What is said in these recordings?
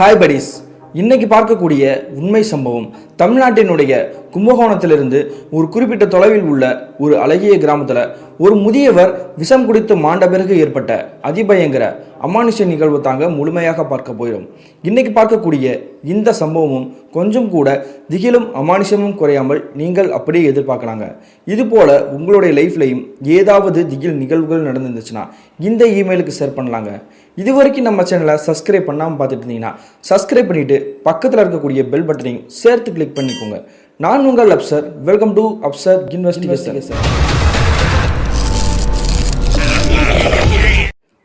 Hi buddies இன்னைக்கு பார்க்கக்கூடிய உண்மை சம்பவம். தமிழ்நாட்டினுடைய கும்பகோணத்திலிருந்து ஒரு குறிப்பிட்ட தொலைவில் உள்ள ஒரு அழகிய கிராமத்தில் ஒரு முதியவர் விஷம் குடித்து மாண்ட பிறகு ஏற்பட்ட அதிபயங்கர அமானுஷ நிகழ்வு தாங்க முழுமையாக பார்க்க போயிடும் இன்னைக்கு பார்க்கக்கூடிய இந்த சம்பவமும் கொஞ்சம் கூட திகிலும் அமானுஷமும் குறையாமல் நீங்கள் அப்படியே எதிர்பார்க்கலாங்க. இது போல உங்களுடைய லைஃப்லையும் ஏதாவது திகில் நிகழ்வுகள் நடந்துருந்துச்சுன்னா இந்த இமெயிலுக்கு ஷேர் பண்ணலாங்க. இது வரைக்கும் நம்ம சேனலை சப்ஸ்கிரைப் பண்ணாமல் பார்த்துட்டு இருந்தீங்கன்னா சப்ஸ்கிரைப் பண்ணிவிட்டு பக்கத்தில் இருக்கக்கூடிய பெல் பட்டனையும் சேர்த்து கிளிக் பண்ணிக்கோங்க. நான் உங்கள் Afsar. Welcome to Afsar investigation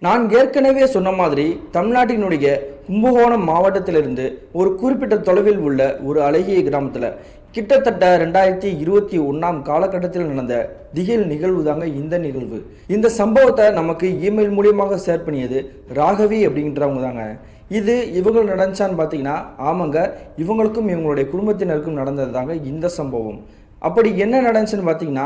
நான் ஏற்கனவே சொன்ன மாதிரி தமிழ்நாட்டினுடைய கும்பகோணம் மாவட்டத்திலிருந்து ஒரு குறிப்பிட்ட தொலைவில் உள்ள ஒரு அழகிய கிராமத்தில் கிட்டத்தட்ட ரெண்டாயிரத்தி இருபத்தி ஒன்றாம் காலகட்டத்தில் நடந்த திகில் நிகழ்வு தாங்க இந்த நிகழ்வு. இந்த சம்பவத்தை நமக்கு இமெயில் மூலியமாக ஷேர் பண்ணியது ராகவி அப்படின்றவங்க தாங்க இது இவங்க நடந்துச்சான்னு பார்த்தீங்கன்னா ஆமாங்க இவங்களுக்கும் இவங்களுடைய குடும்பத்தினருக்கும் நடந்தது தாங்க இந்த சம்பவம். அப்படி என்ன நடந்துச்சுன்னு பார்த்தீங்கன்னா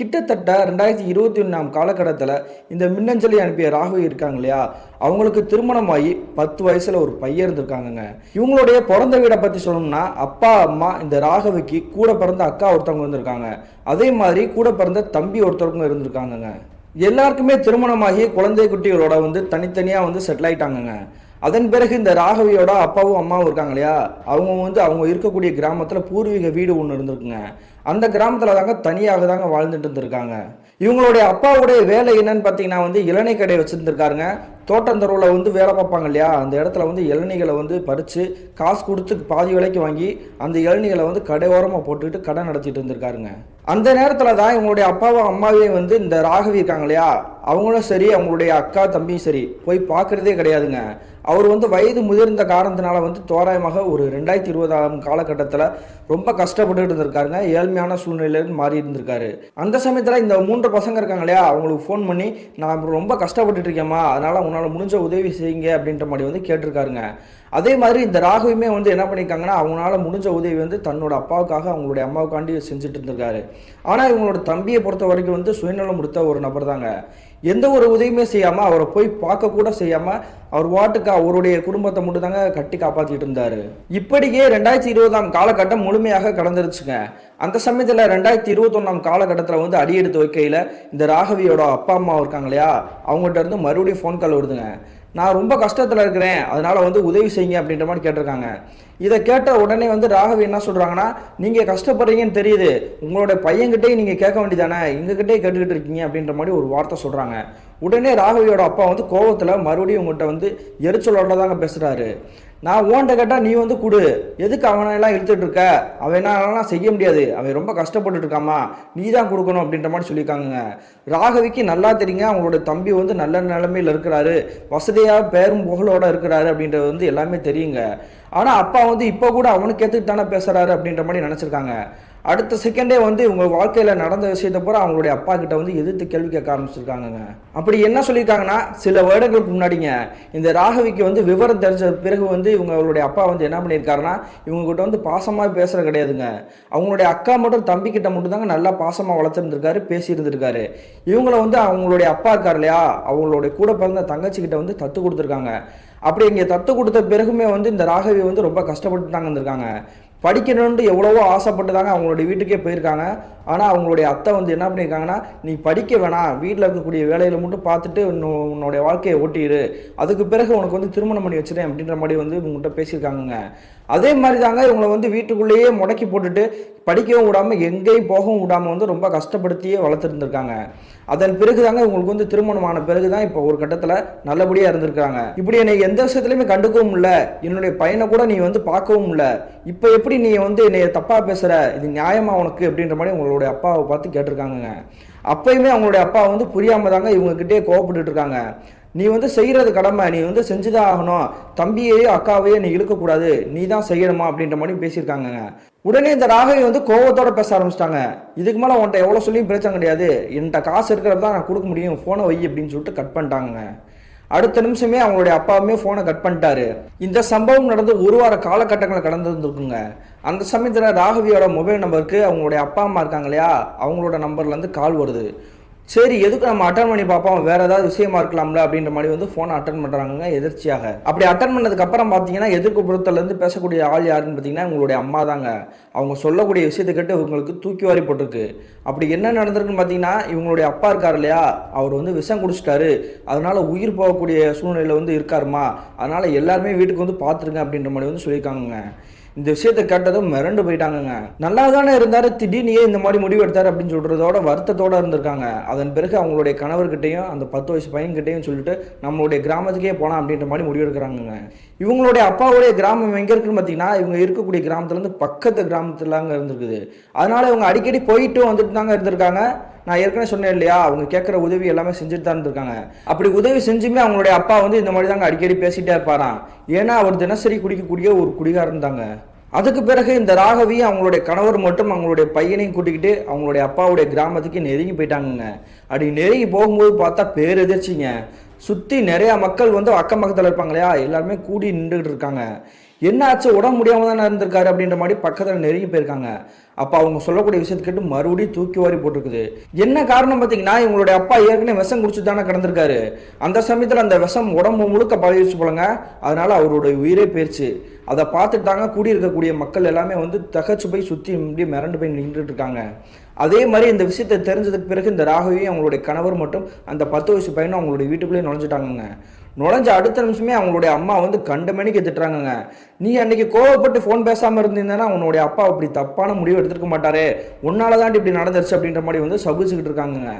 கிட்டத்தட்ட ரெண்டாயிரத்தி இருபத்தி ஒன்றாம் காலகட்டத்தில் இந்த மின்னஞ்சலி அனுப்பிய ராகவி இருக்காங்க இல்லையா? அவங்களுக்கு திருமணமாகி பத்து வயசில் ஒரு பையன் இருந்திருக்காங்கங்க. இவங்களுடைய பிறந்த வீடை பற்றி சொல்லணும்னா அப்பா அம்மா இந்த ராகவிக்கு கூட பிறந்த அக்கா ஒருத்தவங்க இருந்திருக்காங்க. அதே மாதிரி கூட பிறந்த தம்பி ஒருத்தவங்க இருந்திருக்காங்கங்க. எல்லாருக்குமே திருமணமாகி குழந்தை குட்டிகளோட வந்து தனித்தனியாக வந்து செட்டில் ஆயிட்டாங்கங்க. அதன் பிறகு இந்த ராகவியோட அப்பாவும் அம்மாவும் இருக்காங்க இல்லையா? அவங்க வந்து அவங்க இருக்கக்கூடிய கிராமத்தில் பூர்வீக வீடு ஒன்று இருந்திருக்குங்க. அந்த கிராமத்தில் தாங்க தனியாக தாங்க வாழ்ந்துட்டு இருந்திருக்காங்க. இவங்களுடைய அப்பாவுடைய வேலை என்னன்னு பார்த்தீங்கன்னா வந்து இளநீ கடை வச்சுருந்துருக்காருங்க. தோட்டந்தருவில் வந்து வேலை பார்ப்பாங்க இல்லையா? அந்த இடத்துல வந்து இளநீகளை வந்து பறித்து காசு கொடுத்து பாதி விலைக்கு வாங்கி அந்த இளநீகளை வந்து கடையோரமாக போட்டுக்கிட்டு கடை நடத்திட்டு இருந்திருக்காருங்க. அந்த நேரத்தில் தான் இவங்களுடைய அப்பாவும் அம்மாவையும் வந்து இந்த ராகவி இருக்காங்க இல்லையா? அவங்களும் சரி அவங்களுடைய அக்கா தம்பியும் சரி போய் பார்க்குறதே கிடையாதுங்க. அவர் வந்து வயது முதிர்ந்த காரணத்தினால வந்து தோராயமாக ஒரு ரெண்டாயிரத்தி இருபதாம் காலகட்டத்தில் ரொம்ப கஷ்டப்பட்டுட்டு இருந்திருக்காருங்க. ஏழ்மையான சூழ்நிலையில மாறி இருந்திருக்காரு. அந்த சமயத்தில் இந்த மூன்று பசங்க இருக்காங்க இல்லையா அவங்களுக்கு ஃபோன் பண்ணி நான் ரொம்ப கஷ்டப்பட்டுட்டு இருக்கேம்மா அதனால் உன்னால் முடிஞ்ச உதவி செய்யுங்க அப்படின்ற மாதிரி வந்து கேட்டிருக்காருங்க. அதே மாதிரி இந்த ராகுவுமே வந்து என்ன பண்ணியிருக்காங்கன்னா அவங்களால முடிஞ்ச உதவி வந்து தன்னோட அப்பாவுக்காக அவங்களுடைய அம்மாவுக்காண்டி செஞ்சுட்டு இருந்திருக்காரு. ஆனால் இவங்களோட தம்பியை பொறுத்த வரைக்கும் வந்து சுயநலம் முடித்த ஒரு நபர் தாங்க எந்த ஒரு உதவியுமே செய்யாமல் அவரை போய் பார்க்க கூட செய்யாமல் அவர் வாட்டுக்கு அவருடைய குடும்பத்தை மட்டும் தாங்க கட்டி காப்பாற்றிட்டு இருந்தார். இப்படியே ரெண்டாயிரத்தி இருபதாம் காலகட்டம் முழுமையாக கடந்துருச்சுங்க. அந்த சமயத்தில் ரெண்டாயிரத்தி இருபத்தொன்னாம் காலகட்டத்தில் வந்து அடியெடுத்து வைக்கையில் இந்த ராகவியோட அப்பா அம்மா இருக்காங்க இல்லையா? அவங்கள்ட்ட இருந்து மறுபடியும் ஃபோன் கால் வருதுங்க. நான் ரொம்ப கஷ்டத்தில் இருக்கிறேன் அதனால் வந்து உதவி செய்யுங்க அப்படின்ற மாதிரி கேட்டிருக்காங்க. இதை கேட்ட உடனே வந்து ராகவி என்ன சொல்கிறாங்கன்னா நீங்கள் கஷ்டப்படுறீங்கன்னு தெரியுது. உங்களோட பையன்கிட்டே நீங்கள் கேட்க வேண்டியதானே? எங்ககிட்டே கேட்டுக்கிட்டு இருக்கீங்க அப்படின்ற மாதிரி ஒரு வார்த்தை சொல்கிறாங்க உடனே ராகவியோட அப்பா வந்து கோவத்தில் மறுபடியும் உங்கள்கிட்ட வந்து எரிச்சலோட தாங்க பேசுகிறாரு நான் ஓன்ட்ட கேட்டால் நீ வந்து கொடு. எதுக்கு அவனெல்லாம் இழுத்துட்டு இருக்க? அவன் என்னலாம் செய்ய முடியாது. அவன் ரொம்ப கஷ்டப்பட்டுட்டு இருக்காமா? நீ தான் கொடுக்கணும் அப்படின்ற மாதிரி சொல்லியிருக்காங்க ராகவிக்கு நல்லா தெரியுங்க. அவங்களோட தம்பி வந்து நல்ல நிலைமையில் இருக்கிறாரு. வசதியாக பேரும் புகழோட இருக்கிறாரு அப்படின்றது வந்து எல்லாமே தெரியுங்க. ஆனால் அப்பா வந்து இப்போ கூட அவனுக்கு ஏற்றுக்கிட்டு தானே பேசுகிறாரு அப்படின்ற மாதிரி நினச்சிருக்காங்க. அடுத்த செகண்டே வந்து இவங்க வாழ்க்கையில் நடந்த விஷயத்தை பூரா அவங்களுடைய அப்பா கிட்ட வந்து எதிர்த்து கேள்வி கேட்க ஆரம்பிச்சிருக்காங்கங்க. அப்படி என்ன சொல்லியிருக்காங்கன்னா சில வருடங்களுக்கு முன்னாடிங்க இந்த ராகவிக்கு வந்து விவரம் தெரிஞ்ச பிறகு வந்து இவங்களுடைய அப்பா வந்து என்ன பண்ணியிருக்காருன்னா இவங்க கிட்ட வந்து பாசமாக பேசுறது கிடையாதுங்க. அவங்களுடைய அக்கா மட்டும் தம்பி கிட்ட மட்டும் தாங்க நல்லா பாசமாக வளர்த்துருந்துருக்காரு பேசியிருந்திருக்காரு. இவங்கள வந்து அவங்களுடைய அப்பா இருக்கார் இல்லையா அவங்களுடைய கூட பிறந்த தங்கச்சி கிட்ட வந்து தத்து கொடுத்துருக்காங்க. அப்படி இங்கே தத்து கொடுத்த பிறகுமே வந்து இந்த ராகவி வந்து ரொம்ப கஷ்டப்பட்டு தாங்க இருந்திருக்காங்க. படிக்கணும்னு எவ்வளவோ ஆசைப்பட்டு தாங்க அவங்களுடைய வீட்டுக்கே போயிருக்காங்க. ஆனால் அவங்களுடைய அத்தை வந்து என்ன பண்ணியிருக்காங்கன்னா நீ படிக்க வேணாம். வீட்டில் இருக்கக்கூடிய வேலையில் மட்டும் பார்த்துட்டு இன்னும் உன்னுடைய வாழ்க்கையை ஓட்டிடு அதுக்கு பிறகு உனக்கு வந்து திருமணம் பண்ணி வச்சிடேன் அப்படின்ற மாதிரி வந்து இவங்ககிட்ட பேசியிருக்காங்கங்க. அதே மாதிரி தாங்க இவங்களை வந்து வீட்டுக்குள்ளேயே முடக்கி போட்டுட்டு படிக்கவும் விடாமல் எங்கேயும் போகவும் விடாமல் வந்து ரொம்ப கஷ்டப்படுத்தியே வளர்த்துருந்துருக்காங்க. அதன் பிறகு தாங்க இவங்களுக்கு வந்து திருமணமான பிறகு தான் இப்போ ஒரு கட்டத்தில் நல்லபடியாக இருந்திருக்காங்க. இப்படி என்னை எந்த விஷயத்துலையுமே கண்டுக்கவும் இல்லை. என்னுடைய பையனை கூட நீ வந்து பார்க்கவும் இல்லை. இப்போ எப்படி நீ வந்து என்னை தப்பாக பேசுகிற இது நியாயமாக உனக்கு? அப்படின்ற மாதிரி அவங்களுடைய அப்பாவை பார்த்து கேட்டிருக்காங்கங்க. அப்பயுமே அவங்களுடைய அப்பா வந்து புரியாம தாங்க இவங்ககிட்டே கோவப்பட்டுட்டு இருக்காங்க நீ வந்து செய்கிறது கடமை நீ வந்து செஞ்சுதான் ஆகணும். தம்பியையோ அக்காவையோ நீ இழுக்கக்கூடாது. நீ தான் செய்யணுமா அப்படின்ற மாதிரி பேசியிருக்காங்கங்க. உடனே இந்த ராகவி வந்து கோவத்தோட பேச ஆரம்பிச்சிட்டாங்க. இதுக்கு மேலே உன்ட்ட எவ்வளோ சொல்லியும் பிரச்சனை கிடையாது. என்கிட்ட காசு இருக்கிறது தான் நான் கொடுக்க முடியும். ஃபோனை வை அப்படின்னு சொல்லிட்டு கட் பண்ணிட்டாங்க அடுத்த நிமிஷமே அவங்களுடைய அப்பாவுமே ஃபோனை கட் பண்ணிட்டாரு. இந்த சம்பவம் நடந்து ஒரு வார காலகட்டங்களை கடந்திருந்துருக்குங்க. அந்த சமயத்தில் ராகவியோட மொபைல் நம்பருக்கு அவங்களுடைய அப்பா அம்மா இருக்காங்க இல்லையா? அவங்களோட நம்பர்லேருந்து கால் வருது. சரி எதுக்கு நம்ம அட்டன் பண்ணி பார்ப்போம்? வேறு ஏதாவது விஷயமா இருக்கலாம்ல அப்படின்ற மாதிரி வந்து ஃபோனை அட்டன் பண்ணுறாங்க எதிர்ச்சியாக. அப்படி அட்டன் பண்ணதுக்கப்புறம் பார்த்தீங்கன்னா எதிர்ப்பு புறத்துலேருந்து பேசக்கூடிய ஆள் யாருன்னு பார்த்தீங்கன்னா உங்களுடைய அம்மா தாங்க. அவங்க சொல்லக்கூடிய விஷயத்தை கேட்டு இவங்களுக்கு தூக்கி வாரி போட்டிருக்கு. அப்படி என்ன நடந்திருக்குன்னு பார்த்தீங்கன்னா இவங்களுடைய அப்பா இருக்கார் இல்லையா? அவர் வந்து விஷம் குடிச்சிட்டாரு. அதனால் உயிர் போகக்கூடிய சூழ்நிலையில் வந்து இருக்காருமா? அதனால் எல்லாருமே வீட்டுக்கு வந்து பார்த்துருங்க அப்படின்ற மாதிரி வந்து சொல்லியிருக்காங்க இந்த விஷயத்தை கேட்டதும் மிரண்டு போயிட்டாங்கங்க. நல்லா தானே இருந்தாரு திடீர்னு இந்த மாதிரி முடிவு எடுத்தார் அப்படின்னு சொல்றதோட வருத்தத்தோட இருந்திருக்காங்க. அதன் பிறகு அவங்களுடைய கணவர்கிட்டையும் அந்த பத்து வயசு பையன்கிட்டையும் சொல்லிட்டு நம்மளுடைய கிராமத்துக்கே போகலாம் அப்படின்ற மாதிரி முடிவு எடுக்கிறாங்கங்க. இவங்களுடைய அப்பாவுடைய கிராமம் எங்க இருக்குன்னு பார்த்தீங்கன்னா இவங்க இருக்கக்கூடிய கிராமத்துல இருந்து பக்கத்து கிராமத்துலாங்க இருந்திருக்குது. அதனால இவங்க அடிக்கடி போயிட்டு வந்துட்டு தாங்க இருந்திருக்காங்க. நான் ஏற்கனவே சொன்னேன் இல்லையா? அவங்க கேட்குற உதவி எல்லாமே செஞ்சுட்டு தான் இருந்திருக்காங்க. அப்படி உதவி செஞ்சுமே அவங்களுடைய அப்பா வந்து இந்த மாதிரி தாங்க அடிக்கடி பேசிட்டே இருப்பாராம். ஏன்னா அவர் தினசரி குடிக்கக்கூடிய ஒரு குடிகாரன் தாங்க. அதுக்கு பிறகு இந்த ராகவி அவங்களுடைய கணவர் மட்டும் அவங்களுடைய பையனையும் கூட்டிக்கிட்டு அவங்களுடைய அப்பாவுடைய கிராமத்துக்கு நெருங்கி போயிட்டாங்கங்க. அப்படி நெருங்கி போகும்போது பார்த்தா பேரெதிர்ச்சிங்க. சுற்றி நிறையா மக்கள் வந்து அக்கம் பக்கத்தில் இருப்பாங்க இல்லையா? எல்லாருமே கூடி நின்றுட்டு இருக்காங்க. என்ன ஆச்சு உடம்பு முடியாமல் தானே இருந்திருக்காரு அப்படின்ற மாதிரி பக்கத்தில் நெருங்கி போயிருக்காங்க. அப்போ அவங்க சொல்லக்கூடிய விஷயத்தை கேட்டு மறுபடியும் தூக்கி வாரி போட்டிருக்குது. என்ன காரணம் பார்த்தீங்கன்னா இவங்களுடைய அப்பா ஏற்கனவே விஷம் குடிச்சு தானே கிடந்திருக்காரு. அந்த சமயத்தில் அந்த விஷம் உடம்பு முழுக்க பழகிச்சு போலங்க. அதனால அவருடைய உயிரே போயிருச்சு. அதை பார்த்துட்டாங்க தாங்க கூடியிருக்கக்கூடிய மக்கள் எல்லாமே வந்து தகச்சு போய் சுற்றி இப்படி மிரண்டு போய் நின்றுட்டு இருக்காங்க. அதே மாதிரி இந்த விஷயத்தை தெரிஞ்சதுக்கு பிறகு இந்த ராகவியும் அவங்களுடைய கணவர் மட்டும் அந்த பத்து வயசு பையனும் அவங்களுடைய வீட்டுக்குள்ளேயே நுழைஞ்சிட்டாங்க நுழைஞ்ச அடுத்த நிமிஷமே அவங்களுடைய அம்மா வந்து கண்ட மணிக்கு திட்டுறாங்கங்க நீ அன்னைக்கு கோவப்பட்டு ஃபோன் பேசாமல் இருந்தீங்கன்னா உன்னுடைய அப்பா அப்படி தப்பான முடிவு எடுத்துருக்க மாட்டாரு. உன்னால தான் இப்படி நடந்துருச்சு அப்படின்ற மாதிரி வந்து சபிச்சுக்கிட்டு இருக்காங்கங்க.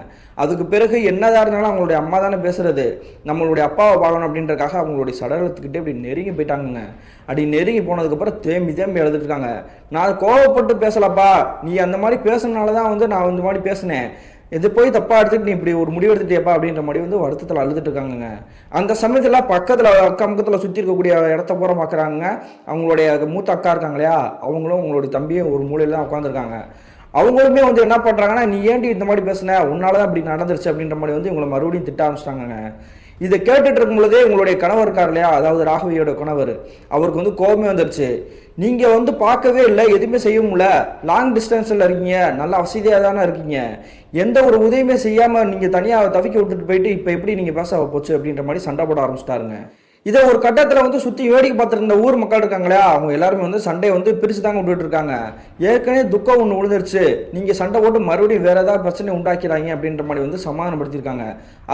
அதுக்கு பிறகு என்னதாக இருந்தாலும் அவங்களுடைய அம்மா தானே பேசுறது. நம்மளுடைய அப்பாவை பார்க்கணும் அப்படின்றக்காக அவங்களுடைய சடலத்துக்கிட்டே இப்படி நெருங்கி போயிட்டாங்கங்க. அப்படி நெருங்கி போனதுக்கப்புறம் தேம்பி தேம்பி எழுதிட்டு இருக்காங்க. நான் கோவப்பட்டு பேசலப்பா. நீ அந்த மாதிரி பேசுனனால தான் வந்து நான் இந்த மாதிரி பேசினேன். இது போய் தப்பா எடுத்துட்டு நீ இப்படி ஒரு முடிவு எடுத்துட்டியப்பா அப்படின்ற மாதிரி வந்து வருத்தத்தில் அழுதுட்டு இருக்காங்க அந்த சமயத்தில் பக்கத்தில் அக்கம் பக்கத்தில் சுற்றி இருக்கக்கூடிய இடத்த பூரா பார்க்குறாங்க அவங்களுடைய மூத்த அக்கா இருக்காங்க இல்லையா? அவங்களும் அவங்களுடைய தம்பியும் ஒரு மூலையில் தான் உட்காந்துருக்காங்க அவங்களுமே வந்து என்ன பண்ணுறாங்கன்னா நீ ஏன்டி இந்த மாதிரி பேசுன? உன்னால தான் இப்படி நடந்துருச்சு அப்படின்ற மாதிரி வந்து இவங்களை மறுபடியும் திட்ட ஆரம்பிச்சிட்டாங்க இதை கேட்டுட்டு இருக்கும் பொழுதே உங்களுடைய கணவர் இருக்கார் இல்லையா? அதாவது ராகவியோட கணவர். அவருக்கு வந்து கோபமே வந்துருச்சு. நீங்கள் வந்து பார்க்கவே இல்லை எதுவுமே செய்ய முடியல. லாங் டிஸ்டன்ஸில் இருக்கீங்க நல்ல வசதியாக தானே இருக்கீங்க. எந்த ஒரு உதவியுமே செய்யாமல் நீங்கள் தனியாக தவிக்க விட்டுட்டு போயிட்டு இப்போ எப்படி நீங்கள் பேச போச்சு அப்படின்ற மாதிரி சண்டை போட ஆரம்பிச்சிட்டாருங்க. இதை ஒரு கட்டத்தில் வந்து சுற்றி வேடிக்கை பார்த்துருந்த ஊர் மக்கள் இருக்காங்களா அவங்க எல்லாருமே வந்து சண்டையை வந்து பிரித்து தாங்க விட்டுட்டு இருக்காங்க. ஏற்கனவே துக்கம் ஒன்று விழுந்துருச்சு. நீங்கள் சண்டை போட்டு மறுபடியும் வேறு ஏதாவது பிரச்சனை உண்டாக்கிறாங்க அப்படின்ற மாதிரி வந்து சமாதானப்படுத்தியிருக்காங்க.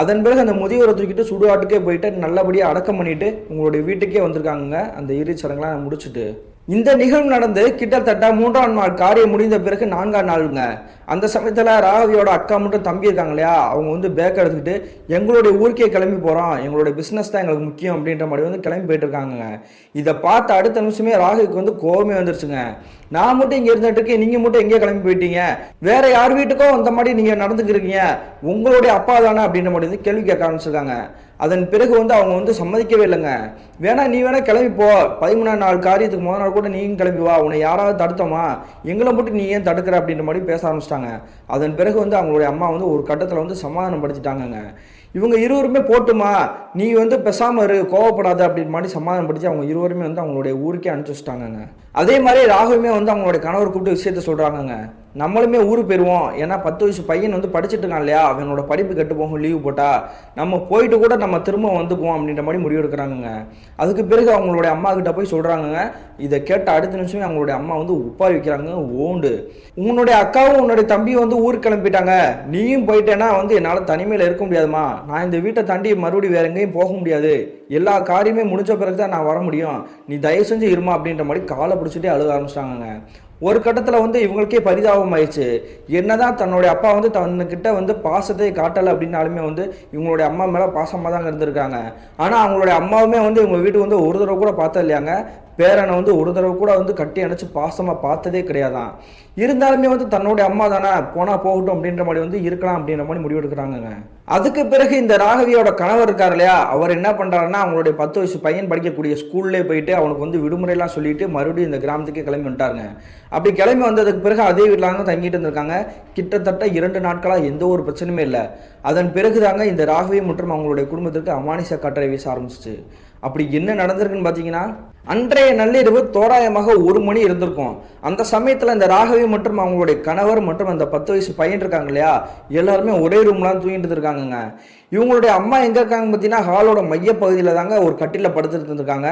அதன் பிறகு அந்த முதியோரை தூக்கிட்டு சுடுகாட்டுக்கே போயிட்டு நல்லபடியாக அடக்கம் பண்ணிட்டு உங்களுடைய வீட்டுக்கே வந்திருக்காங்க அந்த இறுதி சடங்கெல்லாம் முடிச்சுட்டு இந்த நிகழ்வு நடந்து கிட்டத்தட்ட மூன்றாம் நாள் காரியம் முடிந்த பிறகு நான்காம் நாளுங்க. அந்த சமயத்தில் ராகவியோட அக்கா மட்டும் தம்பி இருக்காங்க இல்லையா? அவங்க வந்து பேக் எடுத்துக்கிட்டு எங்களுடைய ஊருக்கே கிளம்பி போகிறோம் எங்களுடைய பிஸ்னஸ் தான் எங்களுக்கு முக்கியம் அப்படின்ற மாதிரி வந்து கிளம்பி போயிட்டு இருக்காங்க இதை பார்த்த அடுத்த நிமிஷமே ராகுக்கு வந்து கோவமே வந்துருச்சுங்க. நான் மட்டும் இங்கே இருந்துட்டு இருக்கேன். நீங்கள் மட்டும் எங்கேயே கிளம்பி போயிட்டீங்க. வேற யார் வீட்டுக்கோ அந்த மாதிரி நீங்கள் நடந்துக்கிறீங்க உங்களுடைய அப்பா தானே அப்படின்ற மாதிரி வந்து கேள்வி கேட்க ஆரம்பிச்சிருக்காங்க. அதன் பிறகு வந்து அவங்க வந்து சம்மதிக்கவே இல்லைங்க. வேணா நீ வேணா கிளம்பி போ. பதிமூணாம் நாள் காரியத்துக்கு முதல் நாள் கூட நீயும் கிளம்பி வா. உன்னை யாராவது தடுத்தோமா? எங்களை மட்டும் நீ ஏன் தடுக்கிற அப்படின்ற மாதிரி பேச ஆரம்பிச்சிட்டாங்க. அதன் பிறகு வந்து அவங்களுடைய அம்மா வந்து ஒரு கட்டத்தில் வந்து சமாதானப்படுத்திட்டாங்கங்க இவங்க இருவருமே போட்டுமா? நீ வந்து பெசாமல் இரு. கோவப்படாத அப்படின்னு மாதிரி சமாதானப்படுத்தி அவங்க இருவருமே வந்து அவங்களுடைய ஊருக்கே அனுப்பிச்சு வச்சிட்டாங்கங்க. அதே மாதிரி ராகுமே வந்து அவங்களுடைய கணவர் கூப்பிட்டு விஷயத்த சொல்கிறாங்கங்க நம்மளுமே ஊருக்கு போயிடுவோம் ஏன்னா பத்து வயசு பையன் வந்து படிச்சுட்டு இருக்கான் இல்லையா? அவனோட படிப்பு கெட்டு போகும் லீவு போட்டா நம்ம போயிட்டு கூட நம்ம திரும்ப வந்துக்குவோம் அப்படின்ற மாதிரி முடிவு அதுக்கு பிறகு அவங்களுடைய அம்மா கிட்ட போய் சொல்கிறாங்க இதை கேட்ட அடுத்த நிமிஷமே அவங்களுடைய அம்மா வந்து உப்பாரி வைக்கிறாங்க ஓண்டு. உன்னுடைய அக்காவும் உன்னுடைய தம்பியும் வந்து ஊருக்கு கிளம்பிட்டாங்க. நீயும் போயிட்டேன்னா வந்து என்னால் தனிமையில் இருக்க முடியாதுமா. நான் இந்த வீட்டை தாண்டி மறுபடியும் வேற எங்கேயும் போக முடியாது. எல்லா காரியமே முடிஞ்ச பிறகு தான் நான் வர முடியும். நீ தயவு செஞ்சு இருமா அப்படின்ற மாதிரி காலை பிடிச்சிட்டே அழுக ஆரம்பிச்சிட்டாங்க ஒரு கட்டத்தில் வந்து இவங்களுக்கே பரிதாபம் ஆயிடுச்சு. என்னதான் தன்னுடைய அப்பா வந்து தன்னுக்கிட்ட வந்து பாசத்தை காட்டலை அப்படின்னாலுமே வந்து இவங்களுடைய அம்மா மேலே பாசமாக தாங்க இருந்திருக்காங்க. ஆனால் அவங்களுடைய அம்மாவுமே வந்து இவங்க வீட்டுக்கு வந்து ஒரு தடவை கூட பார்த்தது இல்லையாங்க பேரனை வந்து ஒரு தடவை கூட வந்து கட்டி அணைச்சு பாசமாக பார்த்ததே கிடையாதான். இருந்தாலுமே வந்து தன்னுடைய அம்மா தானே போனால் போகட்டும் அப்படின்ற மாதிரி வந்து இருக்கலாம் அப்படின்ற மாதிரி முடிவெடுக்கிறாங்கங்க. அதுக்கு பிறகு இந்த ராகவியோட கணவர் இருக்கார் இல்லையா அவர் என்ன பண்ணுறாருன்னா அவங்களுடைய பத்து வயசு பையன் படிக்கக்கூடிய ஸ்கூல்லே போயிட்டு அவனுக்கு வந்து விடுமுறையெல்லாம் சொல்லிட்டு மறுபடியும் இந்த கிராமத்துக்கே கிளம்பி வந்துட்டாருங்க. அப்படி கிளம்பி வந்ததுக்கு பிறகு அதே வீட்டில் தான் தங்கிட்டு இருந்திருக்காங்க. கிட்டத்தட்ட இரண்டு நாட்களாக எந்த ஒரு பிரச்சனையுமே இல்லை. அதன் பிறகு தாங்க இந்த ராகவி மற்றும் அவங்களுடைய குடும்பத்திற்கு அமானிச கட்டளை வீச ஆரம்பிச்சிச்சு. அப்படி என்ன நடந்திருக்குன்னு பார்த்தீங்கன்னா அன்றைய நள்ளிரவு தோராயமாக ஒரு மணி இருந்திருக்கும். அந்த சமயத்தில் இந்த ராகவி மற்றும் அவங்களுடைய கணவர் மற்றும் அந்த பத்து வயசு பையன் இருக்காங்க இல்லையா எல்லாருமே ஒரே ரூம்லாம் தூங்கிட்டு இருக்காங்கங்க இவங்களுடைய அம்மா எங்கே இருக்காங்க பார்த்தீங்கன்னா ஹாலோட மையப்பகுதியில் தாங்க ஒரு கட்டில படுத்துட்டு இருந்திருக்காங்க.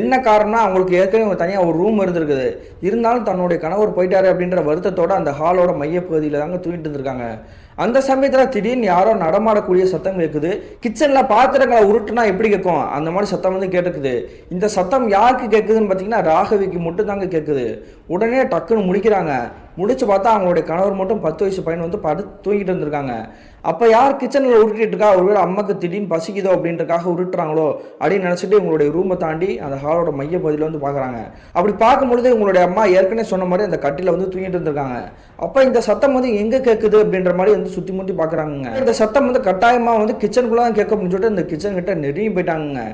என்ன காரணம்னா அவங்களுக்கு ஏற்கனவே தனியாக ஒரு ரூம் இருந்திருக்குது. இருந்தாலும் தன்னுடைய கணவர் போயிட்டாரு அப்படின்ற வருத்தத்தோட அந்த ஹாலோட மையப்பகுதியில் தாங்க தூங்கிட்டு இருந்திருக்காங்க. அந்த சமயத்தில் திடீர்னு யாரோ நடமாடக்கூடிய சத்தம் கேட்குது கிச்சனில் பாத்திரங்களை உருட்டுனா எப்படி கேட்கும் அந்த மாதிரி சத்தம் வந்து கேட்டுக்குது. இந்த சத்தம் யாருக்கு கேட்குதுன்னு பார்த்தீங்கன்னா ராகவிக்கு மட்டும் தாங்க கேட்குது உடனே டக்குன்னு முடிக்கிறாங்க முடிச்சு பார்த்தா அவங்களுடைய கணவர் மட்டும் பத்து வயசு பையன் வந்து படு தூங்கிட்டு இருந்திருக்காங்க. அப்போ யார் கிச்சனில் உருட்டிட்டு இருக்கா? ஒருவேளை அம்மாக்கு திடீர்னு பசிக்குதோ அப்படின்றக்காக உருட்டுறாங்களோ அப்படின்னு நினச்சிட்டு இவங்களுடைய ரூமை தாண்டி அந்த ஹாலோட மைய பகுதியில் வந்து பார்க்குறாங்க அப்படி பார்க்கும்பொழுது இவங்களுடைய அம்மா ஏற்கனவே சொன்ன மாதிரி அந்த கட்டில வந்து தூங்கிட்டு இருந்திருக்காங்க. அப்போ இந்த சத்தம் வந்து எங்கே கேட்குது அப்படின்ற மாதிரி வந்து சுற்றி முற்றி பார்க்குறாங்க இந்த சத்தம் வந்து கட்டாயமாக வந்து கிச்சனுக்குள்ளே தான் கேட்க அப்படின்னு சொல்லிட்டு இந்த கிச்சன் கிட்ட நெருங்கி போயிட்டாங்க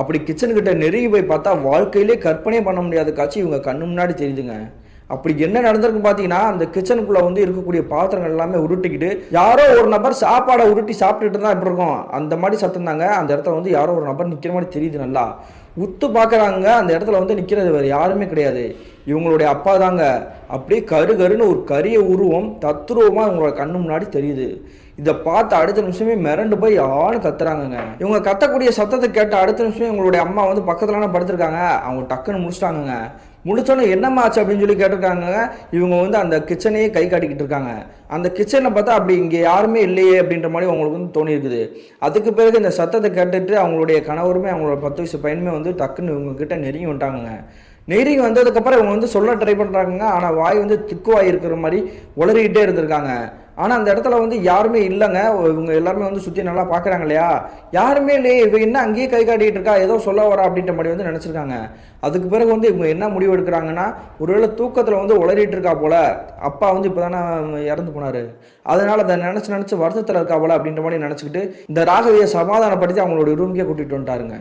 அப்படி கிச்சன் கிட்ட நெருங்கி போய் பார்த்தா வாழ்க்கையிலே கற்பனை பண்ண முடியாத காட்சி இவங்க கண்ணு முன்னாடி தெரியுதுங்க. அப்படி என்ன நடந்திருக்கு பார்த்தீங்கன்னா அந்த கிச்சனுக்குள்ள வந்து இருக்கக்கூடிய பாத்திரங்கள் எல்லாமே உருட்டிக்கிட்டு யாரோ ஒரு நபர் சாப்பாடை உருட்டி சாப்பிட்டுட்டு தான் இப்படி இருக்கும்? அந்த மாதிரி சத்தம் தாங்க. அந்த இடத்துல வந்து யாரோ ஒரு நபர் நிற்கிற மாதிரி தெரியுது நல்லா. உத்து பார்க்குறாங்க அந்த இடத்துல வந்து நிற்கிறது வேறு யாருமே கிடையாது. இவங்களுடைய அப்பா தாங்க. அப்படியே கரு கருன்னு ஒரு கரிய உருவம் தத்ரூபமாக இவங்களோட கண்ணு முன்னாடி தெரியுது. இதை பார்த்து அடுத்த நிமிஷமே மிரண்டு போய் யாரும் கத்துறாங்கங்க. இவங்க கத்தக்கூடிய சத்தத்தை கேட்ட அடுத்த நிமிஷமே இவங்களுடைய அம்மா வந்து பக்கத்துலலாம் படுத்திருக்காங்க. அவங்க டக்குன்னு முடிச்சிட்டாங்கங்க. முடிச்சோன்னே என்னம்மா ஆச்சு அப்படின்னு சொல்லி கேட்டிருக்காங்க. இவங்க வந்து அந்த கிச்சனையே கை காட்டிக்கிட்டு இருக்காங்க. அந்த கிச்சனை பார்த்தா அப்படி இங்கே யாருமே இல்லையே அப்படின்ற மாதிரி அவங்களுக்கு வந்து தோணி இருக்குது அதுக்கு பிறகு இந்த சத்தத்தை கேட்டுட்டு அவங்களுடைய கணவருமே அவங்களோட பத்து வயசு பையனுமே வந்து டக்குன்னு இவங்க கிட்ட நெருங்கி வந்துட்டாங்க நெருங்கி வந்ததுக்கப்புறம் இவங்க வந்து சொல்ல ட்ரை பண்ணுறாங்க ஆனால் வாய் வந்து திக்குவாய் இருக்கிற மாதிரி உளறிக்கிட்டே இருந்திருக்காங்க. ஆனால் அந்த இடத்துல வந்து யாருமே இல்லைங்க. இவங்க எல்லாருமே வந்து சுற்றி நல்லா பார்க்குறாங்க இல்லையா? யாருமே இல்லையே. இவங்க என்ன அங்கேயே கை காட்டிகிட்டு இருக்கா? ஏதோ சொல்ல வரா அப்படின்ற மாதிரி வந்து நினச்சிருக்காங்க. அதுக்கு பிறகு வந்து இவங்க என்ன முடிவு எடுக்கிறாங்கன்னா ஒருவேளை தூக்கத்தில் வந்து உளறிட்டு இருக்கா போல அப்பா வந்து இப்போ தானே இறந்து போனார். அதனால் அதை நினச்சி நினச்சி வருத்தத்தில் இருக்கா போல அப்படின்ற மாதிரி நினச்சிக்கிட்டு இந்த ராகவியை சமாதானப்படுத்தி அவங்களோட ரூமுக்கே கூட்டிகிட்டு வந்துட்டாருங்க.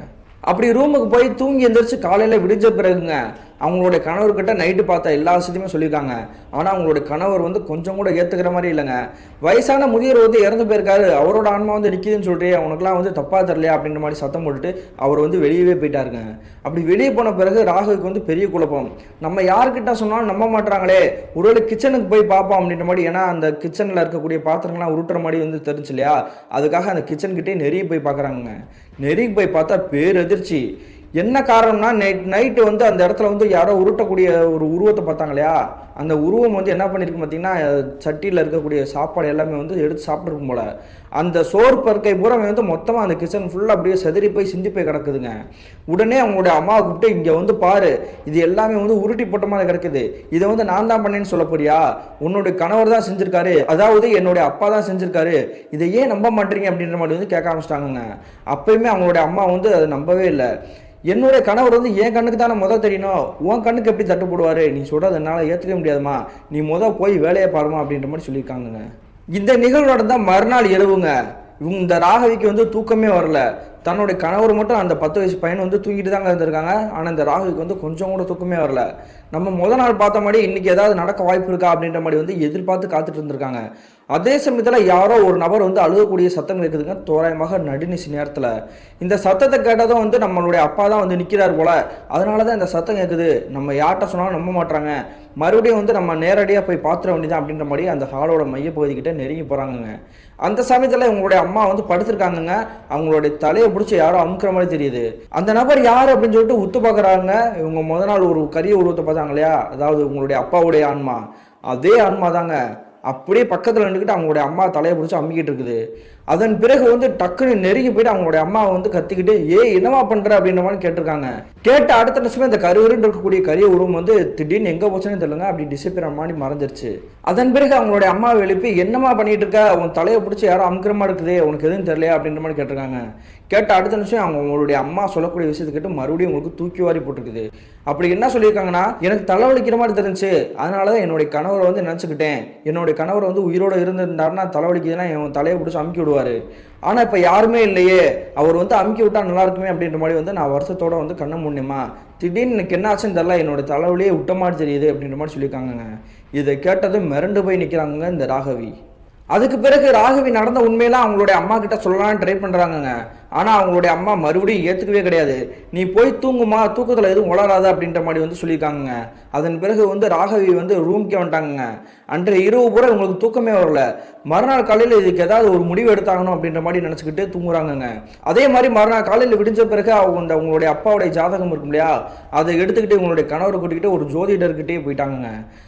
அப்படி ரூமுக்கு போய் தூங்கி எந்திரிச்சு காலையில் விடிஞ்ச பிறகுங்க அவங்களுடைய கணவர்கிட்ட நைட்டு பார்த்தா எல்லா விஷயத்தையுமே சொல்லியிருக்காங்க. ஆனால் அவங்களுடைய கணவர் வந்து கொஞ்சம் கூட ஏற்றுக்கிற மாதிரி இல்லைங்க. வயசான முதியவர் வந்து இறந்து போயிருக்காரு. அவரோட ஆன்மா வந்து நிற்கிதுன்னு சொல்லிட்டு அவனுக்குலாம் வந்து தப்பாக தரலையா அப்படின்ற மாதிரி சத்தம் போட்டுட்டு அவர் வந்து வெளியவே போயிட்டாருங்க. அப்படி வெளியே போன பிறகு ராகுவுக்கு வந்து பெரிய குழப்பம். நம்ம யார்கிட்ட சொன்னாலும் நம்ப மாட்டாங்களே ஒருவேளை கிச்சனுக்கு போய் பார்ப்போம் அப்படின்ற மாதிரி ஏன்னா அந்த கிச்சனில் இருக்கக்கூடிய பாத்திரங்கள்லாம் உருட்டுற மாதிரி வந்து தெரிஞ்சு இல்லையா? அதுக்காக அந்த கிச்சன்கிட்டே நெறிய போய் பார்க்குறாங்க நெறிக்கு போய் பார்த்தா பேரதிர்ச்சி. என்ன காரணம்னா நைட் நைட்டு வந்து அந்த இடத்துல வந்து யாரோ உருட்டக்கூடிய ஒரு உருவத்தை பார்த்தாங்க இல்லையா? அந்த உருவம் வந்து என்ன பண்ணியிருக்கு பார்த்தீங்கன்னா சட்டியில் இருக்கக்கூடிய சாப்பாடு எல்லாமே வந்து எடுத்து சாப்பிட்ருக்கும் போல. அந்த சோறு பருக்கை பூரா வந்து மொத்தமாக அந்த கிச்சன் ஃபுல்லாக அப்படியே செதறி போய் சிந்தி போய் கிடக்குதுங்க. உடனே அவங்களுடைய அம்மாவை கூப்பிட்டு இங்கே வந்து பாரு இது எல்லாமே வந்து உருட்டி போட்ட மாதிரி கிடக்குது. இதை வந்து நான் தான் பண்ணேன்னு சொல்ல போறியா உன்னுடைய கணவர் தான் செஞ்சுருக்காரு. அதாவது என்னுடைய அப்பா தான் செஞ்சுருக்காரு. இதை ஏன் நம்ப மாட்டீங்க? அப்படின்ற மாதிரி வந்து கேட்க ஆரம்பிச்சிட்டாங்கங்க. அப்பயுமே அவங்களுடைய அம்மா வந்து அதை நம்பவே இல்லை. என்னுடைய கணவர் வந்து என் கண்ணுக்கு தானே முதல் தெரியணும்? உன் கண்ணுக்கு எப்படி தட்டு போடுவாரு? நீ சொல்றது என்னால் ஏற்றுக்க முடியாதுமா. நீ முத போய் வேலையை பாருமா அப்படின்ற மாதிரி சொல்லியிருக்காங்கங்க. இந்த நிகழ்வு நடந்தால் மறுநாள் இரவுங்க இவங்க இந்த ராகவிக்கு வந்து தூக்கமே வரல. தன்னுடைய கணவர் மட்டும் அந்த பத்து வயசு பையன் வந்து தூங்கிட்டு தாங்க இருந்திருக்காங்க. ஆனால் இந்த ராகுக்கு வந்து கொஞ்சம் கூட தூக்கமே வரல. நம்ம முத நாள் பார்த்த மாதிரி இன்னைக்கு ஏதாவது நடக்க வாய்ப்பு இருக்கா அப்படின்ற மாதிரி வந்து எதிர்பார்த்து காத்துட்டு இருந்திருக்காங்க. அதே சமயத்தில் யாரோ ஒரு நபர் வந்து அழுகக்கூடிய சத்தம் கேட்குதுங்க தோராயமாக நடுநிசி நேரத்தில். இந்த சத்தத்தை கேட்டதும் வந்து நம்மளுடைய அப்பா தான் வந்து நிற்கிறார் போல. அதனால தான் இந்த சத்தம் கேட்குது நம்ம யார்கிட்ட சொன்னாலும் நம்ப மாட்டாங்க மறுபடியும் வந்து நம்ம நேரடியாக போய் பார்த்துட வேண்டியதான் அப்படின்ற மாதிரி அந்த ஹாலோட மையப்பகுதிக்கிட்ட நெருங்கி போகிறாங்கங்க அந்த சமயத்தில் இவங்களுடைய அம்மா வந்து படுத்திருக்காங்கங்க. அவங்களுடைய தலையை பிடிச்சி யாரோ அமுக்கிற மாதிரி தெரியுது. அந்த நபர் யார் அப்படின்னு சொல்லிட்டு உத்து பார்க்குறாங்க இவங்க முத நாள் ஒரு கரிய உருவத்தை பார்த்தாங்க இல்லையா? அதாவது உங்களுடைய அப்பாவுடைய ஆன்மா. அதே ஆன்மா தாங்க அப்படியே பக்கத்தில் நின்றுக்கிட்டு அவங்களுடைய அம்மா தலையை பிடிச்சி அம்மிக்கிட்டு இருக்குது. அதன் பிறகு வந்து டக்குன்னு நெருங்கி போயிட்டு அவங்களுடைய அம்மாவை வந்து கத்திக்கிட்டு ஏ என்னமா பண்ற? அப்படின்ற மாதிரி கேட்டிருக்காங்க. கேட்ட அடுத்த நிமிஷமே இந்த கருவருன்னு இருக்கக்கூடிய கரிய உருவம் வந்து திடீர்னு எங்க போச்சுன்னு தெரியலங்க. அப்படி டிசப்பியர் மாதிரி மறைஞ்சிருச்சு. அதன் பிறகு அவங்களுடைய அம்மாவை எழுப்பி என்னமா பண்ணிட்டு இருக்க? உன் தலையை பிடிச்சி யாரோ அமுக்கிற மாதிரி உனக்கு எதுவும் தெரியலையா? அப்படின்ற மாதிரி கேட்டிருக்காங்க. கேட்ட அடுத்த நிமிஷம் அவங்க உங்களுடைய அம்மா சொல்லக்கூடிய விஷயத்தை கேட்டு மறுபடியும் உங்களுக்கு தூக்கி வாரி போட்டிருக்குது. அப்படி என்ன சொல்லியிருக்காங்கன்னா எனக்கு தலைவலிக்கிற மாதிரி தெரிஞ்சு அதனால தான் என்னுடைய கணவரை வந்து நினச்சிக்கிட்டேன். என்னுடைய கணவர் வந்து உயிரோடு இருந்திருந்தாருன்னா தலைவலிக்குதுன்னா என் தலையை பிடிச்சி அமுக்கி விடுவார். ஆனால் இப்போ யாருமே இல்லையே. அவர் வந்து அமுக்கி விட்டா நல்லா இருக்குமே அப்படின்ற மாதிரி வந்து நான் வருஷத்தோட வந்து கண்ணை முன்னேமா திடீர்னு எனக்கு என்ன ஆச்சுன்னு தெரில என்னோட தலைவலியே விட்ட மாதிரி தெரியுது அப்படின்ற மாதிரி சொல்லியிருக்காங்கங்க. இதை கேட்டதும் மிரண்டு போய் நிற்கிறாங்க இந்த ராகவி. அதுக்கு பிறகு ராகவி நடந்த உண்மையெல்லாம் அவங்களுடைய அம்மா கிட்ட சொல்லலாம்னு ட்ரை பண்ணுறாங்கங்க ஆனால் அவங்களுடைய அம்மா மறுபடியும் ஏற்றுக்கவே கிடையாது. நீ போய் தூங்குமா? தூக்கத்தில் எதுவும் உளராத அப்படின்ற மாதிரி வந்து சொல்லியிருக்காங்க அதன் பிறகு வந்து ராகவி வந்து ரூம்க்கே வந்துட்டாங்க அன்றைய இரவு பூரா இவங்களுக்கு தூக்கமே வரல. மறுநாள் காலையில் இதுக்கு ஏதாவது ஒரு முடிவு எடுத்தாகணும் அப்படின்ற மாதிரி நினச்சிக்கிட்டு தூங்குறாங்கங்க. அதே மாதிரி மறுநாள் காலையில் விடிஞ்ச பிறகு அவங்க அந்த அவங்களுடைய அப்பாவுடைய ஜாதகம் இருக்கும் இல்லையா? அதை எடுத்துக்கிட்டு உங்களுடைய கணவரை கூட்டிக்கிட்டு ஒரு ஜோதிடர்கிட்டே போயிட்டாங்க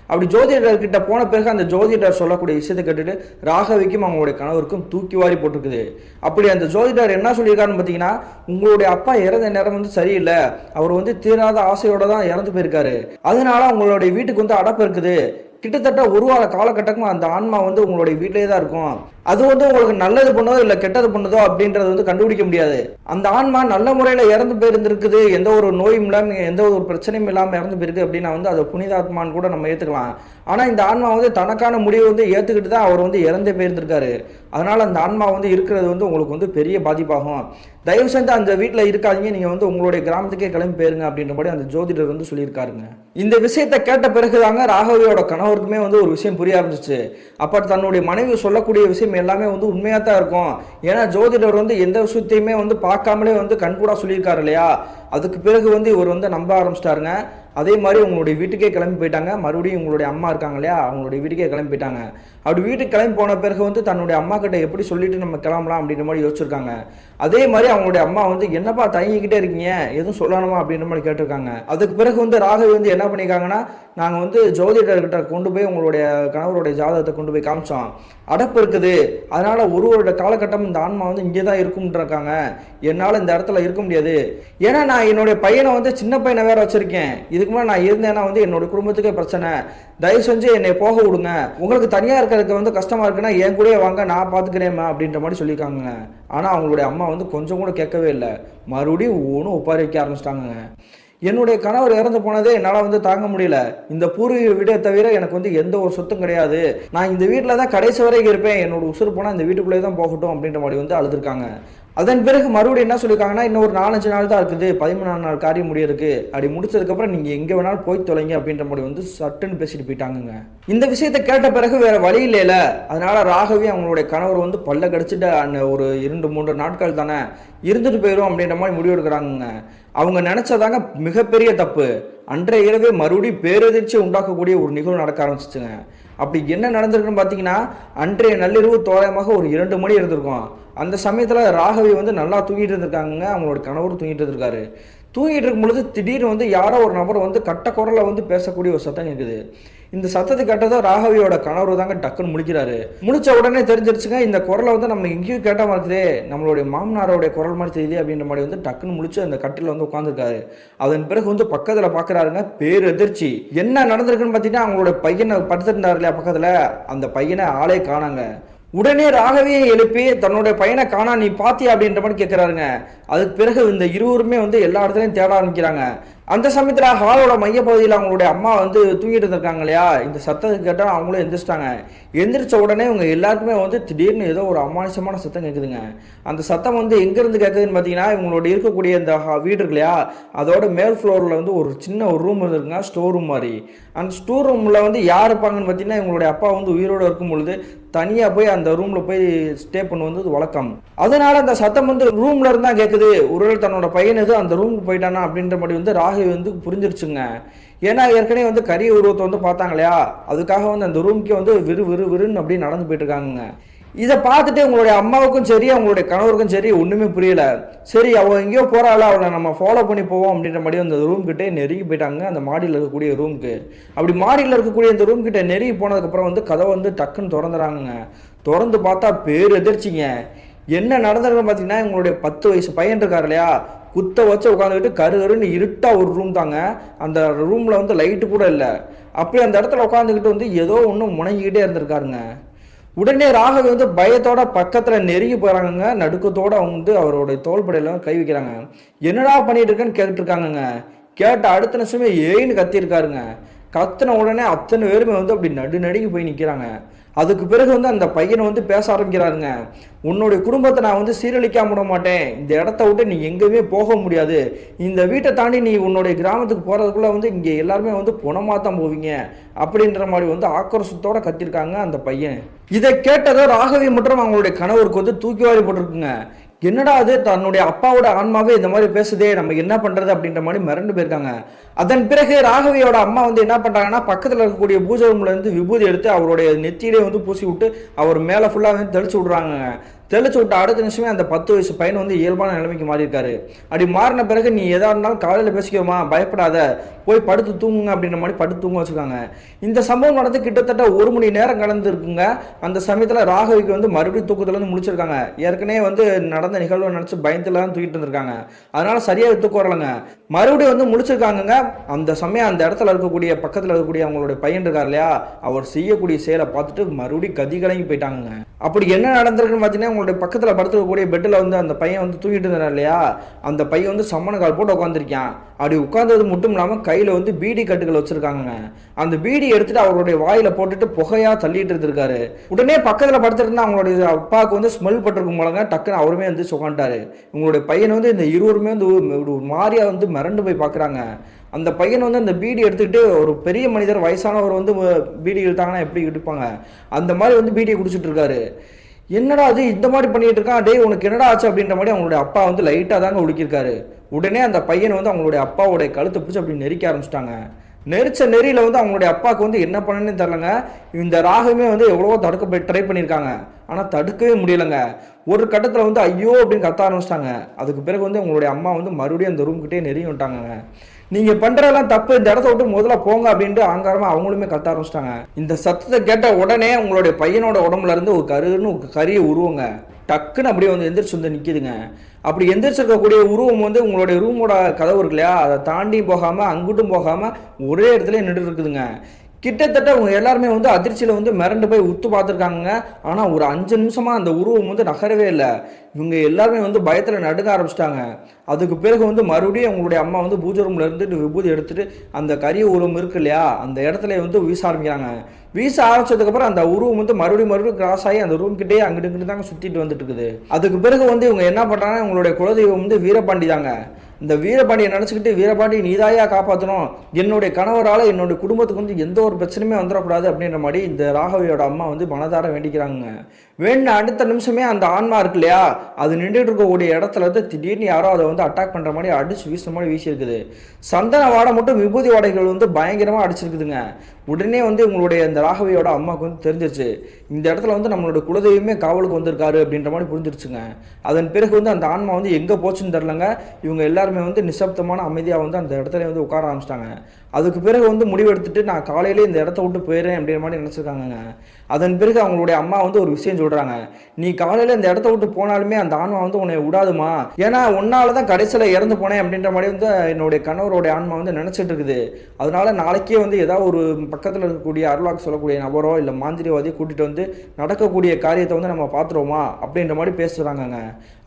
அப்படி ஜோதிடர்கிட்ட போன பிறகு அந்த ஜோதிடர் சொல்லக்கூடிய விஷயத்தை கேட்டுட்டு ராகவிக்கும் அவங்களுடைய கணவருக்கும் தூக்கி வாரி போட்டிருக்குது. அப்படி அந்த ஜோதிடர் என்ன சொல்லியிருக்காருன்னு பார்த்தீங்கன்னா உங்களுடைய அப்பா இறந்த நேரம் வந்து சரியில்லை. அவர் வந்து தீராத ஆசையோட தான் இறந்து போயிருக்காரு. அதனால உங்களுடைய வீட்டுக்கு வந்து அடப்பு இருக்குது. கிட்டத்தட்ட ஒரு வார காலகட்டமும் அந்த ஆன்மா வந்து உங்களுடைய வீட்டிலே தான் இருக்கும். அது வந்து உங்களுக்கு நல்லது பண்ணதோ இல்லை கெட்டது பண்ணதோ அப்படின்றது வந்து கண்டுபிடிக்க முடியாது. அந்த ஆன்மா நல்ல முறையில் இறந்து போயிருந்திருக்குது எந்த ஒரு நோயும் இல்லாமல் எந்த ஒரு பிரச்சனையும் இல்லாமல் இறந்து போயிருக்கு அப்படின்னா வந்து அதை புனிதாத்மான்னு கூட நம்ம ஏற்றுக்கலாம் ஆனால் இந்த ஆன்மா வந்து தனக்கான முடிவை வந்து ஏற்றுக்கிட்டு தான் அவர் வந்து இறந்தே போயிருந்திருக்காரு. அதனால் அந்த ஆன்மா வந்து இருக்கிறது வந்து உங்களுக்கு வந்து பெரிய பாதிப்பாகும். தயவு செஞ்சு அந்த வீட்டில் இருக்காதீங்க. நீங்கள் வந்து உங்களுடைய கிராமத்துக்கே கிளம்பி போயிருங்க அப்படின்றபடி அந்த ஜோதிடர் வந்து சொல்லியிருக்காருங்க. இந்த விஷயத்தை கேட்ட பிறகுதாங்க ராகவியோட கணவருக்குமே வந்து ஒரு விஷயம் புரிய ஆரம்பிச்சிச்சு. அப்போ தன்னுடைய மனைவி சொல்லக்கூடிய விஷயம் எல்லாமே வந்து உண்மையாக தான் இருக்கும். ஏன்னா ஜோதிடர் வந்து எந்த விஷயத்தையுமே வந்து பார்க்காமலே வந்து கண்கூடாக சொல்லியிருக்காரு இல்லையா? அதுக்கு பிறகு வந்து இவர் வந்து நம்ப ஆரம்பிச்சிட்டாருங்க. அதே மாதிரி உங்களுடைய வீட்டுக்கே கிளம்பி போயிட்டாங்க. மறுபடியும் உங்களுடைய அம்மா இருக்காங்க இல்லையா? அவங்களுடைய வீட்டுக்கே கிளம்பி போயிட்டாங்க. அப்படி வீட்டுக்கு கிளம்பி போன பிறகு வந்து தன்னுடைய அம்மா கிட்ட எப்படி சொல்லிட்டு நம்ம கிளம்பலாம் அப்படின்ற மாதிரி யோசிச்சிருக்காங்க. அதே மாதிரி அவங்களுடைய அம்மா வந்து என்னப்பா தயங்கிக்கிட்டே இருக்கீங்க? எதுவும் சொல்லணுமா? அப்படின்ற மாதிரி கேட்டிருக்காங்க. அதுக்கு பிறகு வந்து ராகவி வந்து என்ன பண்ணியிருக்காங்கன்னா நாங்கள் வந்து ஜோதிடர்கிட்ட கொண்டு போய் உங்களுடைய கணவருடைய ஜாதகத்தை கொண்டு போய் காமிச்சோம். அடப்பு இருக்குது. அதனால ஒரு ஒரு காலகட்டம் இந்த ஆன்மா வந்து இங்கே தான் இருக்கும்ன்றிருக்காங்க என்னால் இந்த இடத்துல இருக்க முடியாது. ஏன்னா நான் என்னுடைய பையனை வந்து சின்ன பையனை வேற வச்சிருக்கேன். இதுக்கு முன்னாடி நான் இருந்தேன்னா வந்து என்னுடைய குடும்பத்துக்கே பிரச்சனை. தயவு செஞ்சு என்னை போக விடுங்க. உங்களுக்கு தனியாக இருக்கிறதுக்கு வந்து கஷ்டமாக இருக்குன்னா என் கூடயே வாங்க நான் பார்த்துக்கிறேம்மா அப்படின்ற மாதிரி சொல்லியிருக்காங்க. ஆனால் அவங்களுடைய அம்மா வந்து கொஞ்சம் கூட கேட்கவே இல்லை. மறுபடியும் ஒவ்வொன்றும் உப்பாரி வைக்க ஆரம்பிச்சிட்டாங்க என்னுடைய கணவர் இறந்து போனதே என்னால் வந்து தாங்க முடியல. இந்த பூர்வீக வீடை தவிர எனக்கு வந்து எந்த ஒரு சொத்தும் கிடையாது. நான் இந்த வீட்டில் தான் கடைசி வரைக்கும் இருப்பேன். என்னோட உசுறு போனால் இந்த வீட்டுக்குள்ளே தான் போகட்டும் அப்படின்ற மாதிரி வந்து அழுதுருக்காங்க. அதன் பிறகு மறுபடியும் என்ன சொல்லியிருக்காங்கன்னா இன்னும் ஒரு நாலஞ்சு நாள் தான் இருக்குது. பதிமூணாம் நாள் காரியம் முடியிருக்கு அப்படி முடிச்சதுக்கப்புறம் நீங்கள் எங்கே வேணாலும் போய் தொலைங்க. அப்படின்ற மாதிரி வந்து சட்டுன்னு பேசிட்டு போயிட்டாங்கங்க. இந்த விஷயத்தை கேட்ட பிறகு வேற வழி இல்லைல. அதனால ராகவி அவங்களுடைய கணவர் வந்து பல்ல கடிச்சிட்டு அந்த ஒரு இரண்டு மூன்று நாட்கள் தானே இருந்துட்டு போயிடும் அப்படின்ற மாதிரி முடிவெடுக்கிறாங்க அவங்க நினைச்சதாங்க மிகப்பெரிய தப்பு. அன்றைய இரவே மறுபடியும் பேரதிர்ச்சி உண்டாக்கக்கூடிய ஒரு நிகழ்வு நடக்க ஆரம்பிச்சிச்சுங்க. அப்படி என்ன நடந்திருக்குன்னு பார்த்தீங்கன்னா அன்றைய நள்ளிரவு தோராயமாக ஒரு இரண்டு மணி இருந்திருக்கும். அந்த சமயத்தில் ராகவி வந்து நல்லா தூங்கிட்டு இருந்திருக்காங்க அவங்களோட கணவர் தூங்கிட்டு இருந்திருக்காரு. தூங்கிட்டு இருக்கும் பொழுது திடீர்னு வந்து யாரோ ஒரு நபர் வந்து கட்ட குரலில் வந்து பேசக்கூடிய ஒரு சத்தம் கேட்குது இந்த சத்தத்தை கேட்டதும் ராகவியோட கணவர் தாங்க டக்குன்னு முழிக்கிறாரு. முழிச்ச உடனே தெரிஞ்சிருச்சுங்க இந்த குரலை வந்து நம்ம எங்கேயும் கேட்ட மாதிரி இருக்குதே நம்மளுடைய மாமனாரோடைய குரல் மாதிரி தெரியுது அப்படின்ற மாதிரி வந்து டக்குன்னு முழிச்சு அந்த கட்டில் வந்து உட்காந்துருக்காரு அதன் பிறகு வந்து பக்கத்தில் பார்க்குறாருங்க பேரெதிர்ச்சி. என்ன நடந்திருக்குன்னு பார்த்தீங்கன்னா அவங்களோட பையனை படுத்திருந்தாரு இல்லையா பக்கத்தில்? அந்த பையனை ஆளே காணாங்க. உடனே ராகவியை எழுப்பி தன்னுடைய பையனை காணா நீ பாத்தியா? அப்படின்ற மாதிரி கேட்குறாருங்க அதுக்கு பிறகு இந்த இருவருமே வந்து எல்லா இடத்துலையும் தேட ஆரம்பிக்கிறாங்க. அந்த சமயத்தில் ஹாலோட மையப்பகுதியில் அவங்களுடைய அம்மா வந்து தூங்கிட்டு இருந்திருக்காங்க இல்லையா? இந்த சத்தத்தை கேட்டால் அவங்களும் எந்திரிச்சிட்டாங்க. எந்திரிச்ச உடனே இவங்க எல்லாருக்குமே வந்து திடீர்னு ஏதோ ஒரு அமானுஷமான சத்தம் கேட்குதுங்க அந்த சத்தம் வந்து எங்கேருந்து கேட்குதுன்னு பார்த்தீங்கன்னா இவங்களோட இருக்கக்கூடிய இந்த வீடு இருக்கு இல்லையா? அதோட மேல் ஃப்ளோரில் வந்து ஒரு சின்ன ஒரு ரூம் இருந்திருக்குங்க ஸ்டோர் ரூம் மாதிரி. அந்த ஸ்டோர் ரூமில் வந்து யார் இருப்பாங்கன்னு பார்த்தீங்கன்னா இவங்களுடைய அப்பா வந்து உயிரோடு இருக்கும் பொழுது தனியாக போய் அந்த ரூமில் போய் ஸ்டே பண்ணுவது வழக்கம். அதனால அந்த சத்தம் வந்து ரூமில் இருந்தால் கேட்குது ஒருவேளை தன்னோட பையன் எதுவும் அந்த ரூமுக்கு போயிட்டானா அப்படின்ற மாதிரி வந்து ராகி வந்து புரிஞ்சிருச்சுங்க. ஏன்னா ஏற்கனவே வந்து கரிய உருவத்தை வந்து பார்த்தாங்க இல்லையா? அதுக்காக வந்து அந்த ரூமுக்கே வந்து விறு விறு விறுன்னு அப்படி நடந்து போயிட்டு இருக்காங்க இதை பார்த்துட்டு உங்களுடைய அம்மாவுக்கும் சரி அவங்களுடைய கணவருக்கும் சரி ஒன்றுமே புரியல. சரி அவள் எங்கேயோ போகிறாள் அவளை நம்ம ஃபாலோ பண்ணி போவோம் அப்படின்ற மாதிரி அந்த ரூம்கிட்டே நெருங்கி போயிட்டாங்க அந்த மாடியில் இருக்கக்கூடிய ரூம்க்கு அப்படி மாடியில் இருக்கக்கூடிய அந்த ரூம் கிட்ட நெருங்கி போனதுக்கப்புறம் வந்து கதவை வந்து டக்குன்னு திறந்துறாங்க திறந்து பார்த்தா பேர் எதிர்ச்சிங்க. என்ன நடந்திருக்குன்னு பார்த்தீங்கன்னா எங்களுடைய பத்து வயசு பையன் இருக்கார் இல்லையா? குத்த வச்சு உட்காந்துக்கிட்டு கரு கருன்னு இருட்டாக ஒரு ரூம் தாங்க. அந்த ரூமில் வந்து லைட்டு கூட இல்லை. அப்படி அந்த இடத்துல உட்காந்துக்கிட்டு வந்து ஏதோ ஒன்று முணங்கிக்கிட்டே இருந்திருக்காருங்க. உடனே ராகவி வந்து பயத்தோட பக்கத்தில் நெருங்கி போகிறாங்கங்க நடுக்கத்தோட அவங்க வந்து அவருடைய தோள்படையில கை வைக்கிறாங்க. என்னடா பண்ணிட்டு இருக்கேன்னு கேட்டுருக்காங்கங்க கேட்ட அடுத்த நிமிஷமே ஏன்னு கத்திருக்காருங்க கத்தின உடனே அத்தனை பேருமே வந்து அப்படி நடு நடுங்கி போய் நிற்கிறாங்க அதுக்கு பிறகு வந்து அந்த பையனை வந்து பேச ஆரம்பிக்கிறாருங்க. உன்னுடைய குடும்பத்தை நான் வந்து சீரழிக்காம விட மாட்டேன். இந்த இடத்த விட்டு நீ எங்கேயுமே போக முடியாது. இந்த வீட்டை தாண்டி நீ உன்னுடைய கிராமத்துக்கு போகிறதுக்குள்ளே வந்து இங்கே எல்லாருமே வந்து புணமாக தான் போவீங்க. அப்படின்ற மாதிரி வந்து ஆக்ரோஷத்தோடு கத்திருக்காங்க அந்த பையன். இதை கேட்டதோ ராகவி மற்றும் அவங்களுடைய கணவருக்கு வந்து தூக்கி வாரி போட்டிருக்குங்க. என்னடா அது? தன்னுடைய அப்பாவோட ஆன்மாவே இந்த மாதிரி பேசுதே நம்ம என்ன பண்றது அப்படின்ற மாதிரி மிரண்டு போயிருக்காங்க. அதன் பிறகு ராகவியோட அம்மா வந்து என்ன பண்றாங்கன்னா பக்கத்துல இருக்கக்கூடிய பூஜை ரூம்ல இருந்து விபூதி எடுத்து அவருடைய நெத்தியிலே வந்து பூசி விட்டு அவர் மேல ஃபுல்லா வந்து தெளிச்சு விடுறாங்க தெளிச்சு விட்ட அடுத்த நிமிஷமே அந்த பத்து வயசு பையன் வந்து இயல்பான நிலைமைக்கு மாறியிருக்காரு. அப்படி மாறின பிறகு நீ எதா இருந்தாலும் காலையில் பேசிக்கோமா பயப்படாத. போய் படுத்து தூங்குங்க அப்படின்ற மாதிரி படுத்து தூங்க வச்சுருக்காங்க. இந்த சம்பவம் நடந்து கிட்டத்தட்ட ஒரு மணி நேரம் கடந்து இருக்குங்க அந்த சமயத்தில் ராகவிக்கு வந்து மறுபடியும் தூக்கத்துல இருந்து முடிச்சிருக்காங்க ஏற்கனவே வந்து நடந்த நிகழ்வை நினச்சி பயத்துல தான் தூக்கிட்டு இருந்திருக்காங்க. அதனால சரியாக தூக்கம் வரலங்க. மறுபடியும் வந்து முடிச்சிருக்காங்கங்க அந்த சமயம் அந்த இடத்துல இருக்கக்கூடிய பக்கத்தில் இருக்கக்கூடிய அவங்களுடைய பையன் இருக்கார் இல்லையா? அவர் செய்யக்கூடிய செயலை பார்த்துட்டு மறுபடியும் கதி கலங்கி போயிட்டாங்க அப்படி என்ன நடந்திருக்குன்னு பார்த்தீங்கன்னா உங்களுடைய பக்கத்தில் படுத்துக்கக்கூடிய பெட்டில் வந்து அந்த பையன் வந்து தூங்கிட்டு இருந்தார் இல்லையா? அந்த பையன் வந்து சம்மண கால் போட்டு உட்காந்துருக்கான் அப்படி உட்காந்தது மட்டும் இல்லாமல் கையில் வந்து பீடி கட்டுகள் வச்சுருக்காங்க அந்த பீடி எடுத்துகிட்டு அவருடைய வாயில் போட்டுட்டு புகையாக தள்ளிட்டு இருந்திருக்காரு. உடனே பக்கத்தில் படுத்துருந்தா அவங்களுடைய அப்பாவுக்கு வந்து ஸ்மெல் பட்டிருக்கும் போலங்க. டக்குன்னு அவருமே வந்து உட்காந்துட்டாரு உங்களுடைய பையன் வந்து இந்த இருவருமே வந்து ஒரு ஒரு வந்து மிரண்டு போய் பார்க்குறாங்க அந்த பையன் வந்து அந்த பீடி எடுத்துக்கிட்டு ஒரு பெரிய மனிதர் வயசானவர் வந்து பீடி இழுத்தாங்கன்னா எப்படி இழுப்பாங்க அந்த மாதிரி வந்து பீடியை குடிச்சிட்டு இருக்காரு. என்னடா அது இந்த மாதிரி பண்ணிட்டு இருக்கான்? டேய் உனக்கு என்னடா ஆச்சு அப்படின்ற மாதிரி அவங்களுடைய அப்பா வந்து லைட்டாக தாங்க உடுக்கியிருக்காரு உடனே அந்த பையன் வந்து அவங்களுடைய அப்பாவுடைய கழுத்தை பிடிச்சி அப்படி நெரிக்க ஆரம்பிச்சிட்டாங்க. நெரிச்ச நெறியில் வந்து அவங்களுடைய அப்பாவுக்கு வந்து என்ன பண்ணணும்னு தெரிலங்க இந்த ராகமே வந்து எவ்வளவோ தடுக்க ட்ரை பண்ணியிருக்காங்க. ஆனால் தடுக்கவே முடியலைங்க. ஒரு கட்டத்தில் வந்து ஐயோ அப்படின்னு கத்த ஆரம்பிச்சிட்டாங்க. அதுக்கு பிறகு வந்து அவங்களுடைய அம்மா வந்து மறுபடியும் அந்த ரூம்கிட்டே நெருங்கி விட்டாங்க நீங்க பண்றதெல்லாம் தப்பு. இந்த இடத்த விட்டு முதல்ல போங்க அப்படின்ட்டு ஆங்காரமா அவங்களுமே கத்த ஆரம்பிச்சிட்டாங்க. இந்த சத்தத்தை கேட்ட உடனே உங்களுடைய பையனோட உடம்புல இருந்து ஒரு கருன்னு ஒரு கரியை உருவங்க. டக்குன்னு அப்படியே வந்து எந்திரிச்சு வந்து நிற்கிதுங்க அப்படி எந்திரிச்சிருக்கக்கூடிய உருவம் வந்து உங்களுடைய ரூமோட கதவு இருக்கு இல்லையா? அதை தாண்டி போகாமல் அங்குட்டும் போகாமல் ஒரே இடத்துல நின்று இருக்குதுங்க. கிட்டத்தட்ட அவங்க எல்லாருமே வந்து அதிர்ச்சியில் வந்து மிரண்டு போய் உத்து பார்த்துருக்காங்க ஆனால் ஒரு அஞ்சு நிமிஷமாக அந்த உருவம் வந்து நகரவே இல்லை. இவங்க எல்லாருமே வந்து பயத்தில் நடுங்க ஆரம்பிச்சிட்டாங்க. அதுக்கு பிறகு வந்து மறுபடியும் அவங்களுடைய அம்மா வந்து பூஜை ரூமில் இருந்து விபூதி எடுத்துட்டு அந்த கரிய உருவம் இருக்கு இல்லையா அந்த இடத்துல வந்து வீச ஆரம்பிக்கிறாங்க. வீச ஆரம்பிச்சதுக்கப்புறம் அந்த உருவம் வந்து மறுபடியும் மறுபடியும் கிராஸ் ஆகி அந்த ரூம் கிட்டே அங்கிட்டு இங்கிட்டு தாங்க சுற்றிட்டு வந்துட்டு இருக்குது. அதுக்கு பிறகு வந்து இவங்க என்ன பண்ணுறாங்கன்னா இவங்களுடைய குலதெய்வம் வந்து வீரபாண்டி தாங்க இந்த வீரபாண்டியை நினச்சிக்கிட்டு வீரபாண்டி நீதாயா காப்பாற்றணும் என்னுடைய கணவரால் என்னுடைய குடும்பத்துக்கு வந்து எந்த ஒரு பிரச்சனையுமே வந்துடக்கூடாது. அப்படின்ற மாதிரி இந்த ராகவியோட அம்மா வந்து மனதார வேண்டிக்கிறாங்க வேண்டின அடுத்த நிமிஷமே அந்த ஆன்மா இருக்கு இல்லையா? அது நின்றுட்டு இருக்கக்கூடிய இடத்துல இருந்து திடீர்னு யாரோ அதை வந்து அட்டாக் பண்ணுற மாதிரி அடிச்சு வீசுற மாதிரி வீசியிருக்குது. சந்தன வாடை மட்டும் விபூதி வாடைகள் வந்து பயங்கரமாக அடிச்சிருக்குதுங்க. உடனே வந்து உங்களுடைய இந்த ராகவியோட அம்மாவுக்கு வந்து தெரிஞ்சிருச்சு. இந்த இடத்துல வந்து நம்மளோட குலதெய்வமே காவலுக்கு வந்திருக்காரு அப்படின்ற மாதிரி புரிஞ்சிருச்சுங்க. அதன் பிறகு வந்து அந்த ஆன்மா வந்து எங்கே போச்சுன்னு தெரிலங்க இவங்க எல்லாருமே வந்து நிசப்தமான அமைதியாக வந்து அந்த இடத்துல வந்து உட்கார ஆரம்பிச்சிட்டாங்க. அதுக்கு பிறகு வந்து முடிவெடுத்துட்டு நான் காலையிலே இந்த இடத்த விட்டு போயிடுறேன் அப்படின்ற மாதிரி நினச்சிருக்காங்கங்க. அதன் பிறகு அவங்களுடைய அம்மா வந்து ஒரு விஷயம் சொல்கிறாங்க நீ காலையில் இந்த இடத்த விட்டு போனாலுமே அந்த ஆன்மா வந்து உன்னை விடாதுமா? ஏன்னா உன்னால தான் கடைசியில் இறந்து போனேன் அப்படின்ற மாதிரி வந்து என்னுடைய கணவருடைய ஆன்மா வந்து நினச்சிட்டு இருக்குது. அதனால நாளைக்கே வந்து ஏதாவது ஒரு பக்கத்தில் இருக்கக்கூடிய அருளாக்கு சொல்லக்கூடிய நபரோ இல்லை மாந்திரியவாதியை கூட்டிகிட்டு வந்து நடக்கக்கூடிய காரியத்தை வந்து நம்ம பார்த்துருவோமா? அப்படின்ற மாதிரி பேசுகிறாங்கங்க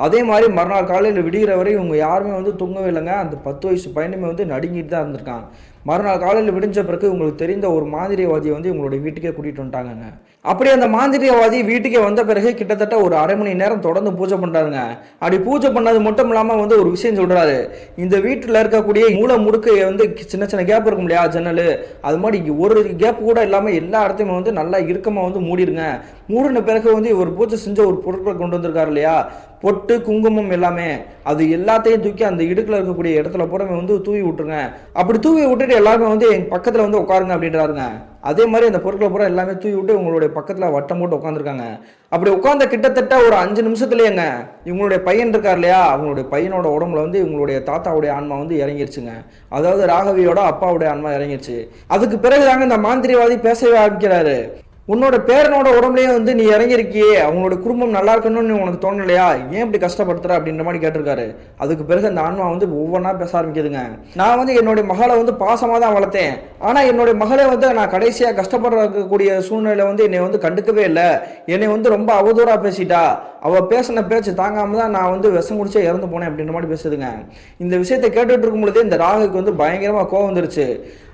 அதே மாதிரி மறுநாள் காலையில் விடிகிற வரை இவங்க யாருமே வந்து தூங்கவே இல்லைங்க. அந்த பத்து வயசு பையனுமே வந்து நடுங்கிட்டு தான் இருந்திருக்கான். மறுநாள் காலையில் விடிஞ்ச பிறகு உங்களுக்கு தெரிந்த ஒரு மாந்திரியவாதியை வந்து உங்களுடைய வீட்டுக்கே கூட்டிகிட்டு வந்துட்டாங்கங்க. அப்படி அந்த மாந்திரியவாதி வீட்டுக்கே வந்த பிறகு கிட்டத்தட்ட ஒரு அரை மணி நேரம் தொடர்ந்து பூஜை பண்ணுறாருங்க அப்படி பூஜை பண்ணது மட்டும் இல்லாமல் வந்து ஒரு விஷயம் சொல்கிறாரு இந்த வீட்டில் இருக்கக்கூடிய மூளை முடுக்கு வந்து சின்ன சின்ன கேப் இருக்கும் இல்லையா ஜன்னல்? அது மாதிரி ஒரு கேப் கூட இல்லாமல் எல்லா இடத்தையுமே வந்து நல்லா இறுக்கமாக வந்து மூடிடுங்க மூடின பிறகு வந்து இவர் பூஜை செஞ்ச ஒரு பொருட்களை கொண்டு வந்திருக்காரு இல்லையா? பொட்டு குங்குமம் எல்லாமே. அது எல்லாத்தையும் தூக்கி அந்த இடுக்கில் இருக்கக்கூடிய இடத்துல போறவங்க வந்து தூவி விட்டுருங்க. அப்படி தூவி விட்டுட்டு எல்லாருமே வந்து எங்கள் பக்கத்தில் வந்து உட்காருங்க அப்படின்றாருங்க. அதே மாதிரி அந்த பொருட்களை பூரா எல்லாமே தூவி விட்டு உங்களுடைய பக்கத்தில் வட்டம் போட்டு உட்காந்துருக்காங்க அப்படி உட்காந்த கிட்டத்தட்ட ஒரு அஞ்சு நிமிஷத்துலேயேங்க இவங்களுடைய பையன் இருக்கார் இல்லையா? அவங்களுடைய பையனோட உடம்புல வந்து இவங்களுடைய தாத்தாவுடைய ஆன்மா வந்து இறங்கிருச்சுங்க. அதாவது ராகவியோட அப்பாவுடைய ஆன்மா இறங்கிருச்சு. அதுக்கு பிறகுதாங்க இந்த மாந்திரிவாதி பேசவே ஆரம்பிக்கிறாரு. உன்னோட பேரனோட உடம்புலேயே வந்து நீ இறங்கிருக்கியே அவங்களோட குடும்பம் நல்லா இருக்கணும்னு உனக்கு தோணலையா? ஏன் இப்படி கஷ்டப்படுத்துற அப்படின்ற மாதிரி கேட்டிருக்காரு. அதுக்கு பிறகு அந்த ஆன்மா வந்து ஒவ்வொன்றா பேச ஆரம்பிக்குதுங்க. நான் வந்து என்னுடைய மகளை வந்து பாசமாக தான் வளர்த்தேன். ஆனால் என்னுடைய மகளை வந்து நான் கடைசியாக கஷ்டப்படுறக்கூடிய சூழ்நிலை வந்து என்னை வந்து கண்டுக்கவே இல்லை. என்னை வந்து ரொம்ப அவதூறாக பேசிட்டா. அவள் பேசின பேச்சு தாங்காம தான் நான் வந்து விஷம் குடிச்சே இறந்து போனேன் அப்படின்ற மாதிரி பேசுதுங்க. இந்த விஷயத்தை கேட்டுட்டு இருக்கும் பொழுதே இந்த ராகுக்கு வந்து பயங்கரமாக கோவம் வந்துருச்சு.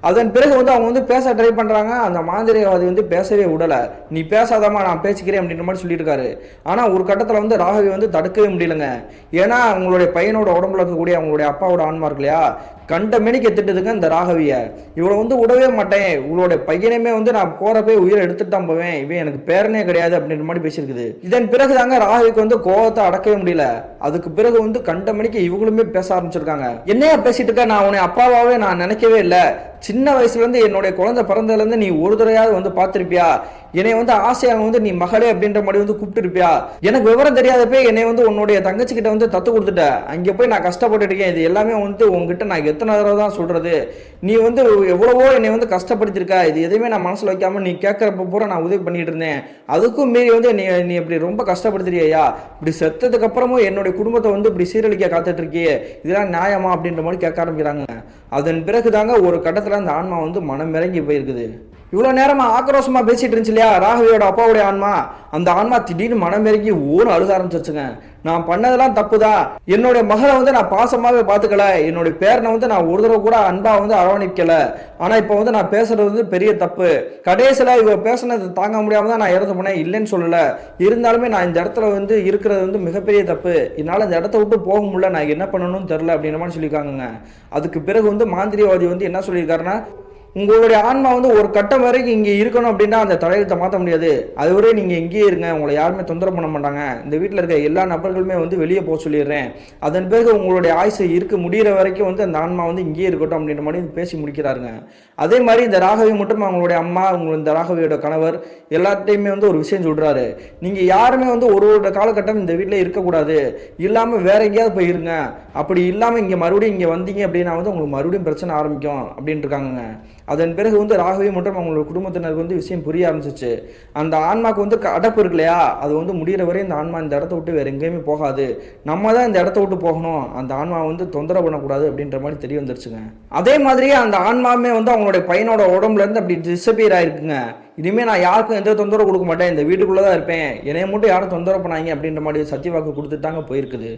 அதன் பிறகு வந்து அவங்க வந்து பேச ட்ரை பண்ணுறாங்க அந்த மாந்திரிகவாதி வந்து பேசவே விடலை நீ பேசாதம்மா நான் பேசிக்கிறேன் அப்படின்ற மாதிரி சொல்லிட்டு ஆனால் ஒரு கட்டத்தில் வந்து ராகவி வந்து தடுக்கவே முடியலங்க. ஏன்னா அவங்களுடைய பையனோட உடம்புல இருக்கக்கூடிய அவங்களுடைய அப்பாவோட ஆன்மா இருக்கு இல்லையா? கண்ட மணிக்கு திட்டதுங்க இந்த ராகவிய. இவளை வந்து விடவே மாட்டேன். இவளோட பையனையுமே வந்து நான் போறப்பே உயிரை எடுத்துட்டு தான் போவேன். இவன் எனக்கு பேரனே கிடையாது அப்படின்ற மாதிரி பேசியிருக்குது. இதன் பிறகு தாங்க ராகவிக்கு வந்து கோவத்தை அடக்கவே முடியல. அதுக்கு பிறகு வந்து கண்ட மணிக்கு இவங்களுமே பேச ஆரம்பிச்சிருக்காங்க. என்னையா பேசிட்டு இருக்க? நான் உன்னை அப்பாவாவே நான் நினைக்கவே இல்லை. சின்ன வயசுல இருந்து என்னுடைய குழந்தை பிறந்ததுல இருந்து நீ ஒரு தடவையாவது வந்து பார்த்திருப்பியா? என்னை வந்து ஆசையாக வந்து நீ மகளே அப்படின்ற மாதிரி வந்து கூப்பிட்டுருப்பியா? எனக்கு விவரம் தெரியாதப்பே என்னை வந்து உன்னுடைய தங்கச்சி கிட்ட வந்து தத்து கொடுத்துட்ட. அங்கே போய் நான் கஷ்டப்பட்டுருக்கேன் இது எல்லாமே வந்து உங்ககிட்ட நான் எத்தனை தடவை தான் சொல்றது. நீ வந்து எவ்வளவோ என்னை வந்து கஷ்டப்படுத்திருக்கா இது எதுவுமே நான் மனசில் வைக்காம நீ கேட்கறப்ப பூரா நான் உதவி பண்ணிட்டு இருந்தேன். அதுக்கும் மீறி வந்து நீ நீ இப்படி ரொம்ப கஷ்டப்படுத்துறியா இப்படி செத்ததுக்கு அப்புறமும் என்னுடைய குடும்பத்தை வந்து இப்படி சீரழிக்க காத்துட்ருக்கியே இதெல்லாம் நியாயமா அப்படின்ற மாதிரி கேட்க ஆரம்பிக்கிறாங்க. அதன் பிறகு தாங்க ஒரு கட்டத்தில் அந்த ஆன்மா வந்து மனம் இறங்கி போயிருக்குது. இவ்வளோ நேரமாக ஆக்ரோஷமாக பேசிகிட்டு இருந்துச்சு இல்லையா ராகவியோட அப்பாவுடைய ஆன்மா. அந்த ஆன்மா திடீர்னு மனம் இறங்கி அழுக ஆரம்பிச்சிருச்சுங்க. நான் பண்ணதெல்லாம் தப்பு தான் என்னுடைய மகளை வந்து நான் பாசமாகவே பார்த்துக்கல. என்னுடைய பேரனை வந்து நான் ஒரு தடவை கூட அன்பாக வந்து அரவணைக்கல. ஆனால் இப்போ வந்து நான் பேசுறது வந்து பெரிய தப்பு. கடைசியில் இவ பேசுனது தாங்க முடியாம தான் நான் இறந்து போனேன். இல்லைன்னு சொல்லலை. இருந்தாலுமே நான் இந்த இடத்துல வந்து இருக்கிறது வந்து மிகப்பெரிய தப்பு. என்னால் இந்த இடத்த விட்டு போக முடியல. நான் என்ன பண்ணணும்னு தெரில அப்படின்ற மாதிரி சொல்லியிருக்காங்கங்க. அதுக்கு பிறகு வந்து மாந்திரியவாதி வந்து என்ன சொல்லியிருக்காருன்னா உங்களுடைய ஆன்மா வந்து ஒரு கட்டம் வரைக்கும் இங்கே இருக்கணும் அப்படின்னா அந்த தலையெழுத்தை மாற்ற முடியாது. அதுவரை நீங்கள் இங்கேயே இருங்க. உங்களை யாருமே தொந்தரவு பண்ண மாட்டாங்க. இந்த வீட்டில் இருக்க எல்லா நபர்களுமே வந்து வெளியே போக சொல்லிடுறேன். அதன் பிறகு உங்களுடைய ஆயுசு இருக்க. முடிகிற வரைக்கும் வந்து அந்த ஆன்மா வந்து இங்கேயே இருக்கட்டும் அப்படின்ற மாதிரி பேசி முடிக்கிறாருங்க. அதே மாதிரி இந்த ராகவி மட்டும் அவங்களுடைய அம்மா உங்களுடைய இந்த ராகவியோட கணவர் எல்லாத்தையுமே வந்து ஒரு விஷயம் சொல்கிறாரு நீங்கள் யாருமே வந்து ஒரு ஒரு காலகட்டம் இந்த வீட்டில் இருக்கக்கூடாது. இல்லாமல் வேற எங்கேயாவது போயிருங்க அப்படி இல்லாமல் இங்கே மறுபடியும் இங்கே வந்தீங்க அப்படின்னா வந்து உங்களுக்கு மறுபடியும் பிரச்சனை ஆரம்பிக்கும் அப்படின்ட்டு இருக்காங்கங்க அதன் பிறகு வந்து ராகவி மற்றும் அவங்களோட குடும்பத்தினருக்கு வந்து விஷயம் புரிய ஆரம்பிச்சிச்சு. அந்த ஆன்மாக்கு வந்து அடப்பு இருக்கு இல்லையா? அது வந்து முடிகிற வரை இந்த ஆன்மா இந்த இடத்த விட்டு வேறு எங்கேயுமே போகாது. நம்ம தான் இந்த இடத்த விட்டு போகணும். அந்த ஆன்மா வந்து தொந்தரவு பண்ணக்கூடாது அப்படின்ற மாதிரி தெரிய வந்துருச்சுங்க. அதே மாதிரியே அந்த ஆன்மாவுமே வந்து அவங்களுடைய பையனோட உடம்புலேருந்து அப்படி டிசப்பியர் ஆயிருக்குங்க. இனிமே நான் யாருக்கும் எந்த தொந்தரவு கொடுக்க மாட்டேன். இந்த வீட்டுக்குள்ளே தான் இருப்பேன். என்னைய மட்டும் யாரும் தொந்தரவு பண்ணாங்க அப்படின்ற மாதிரி சத்தியவாக்கு கொடுத்துட்டாங்க போயிருக்குது.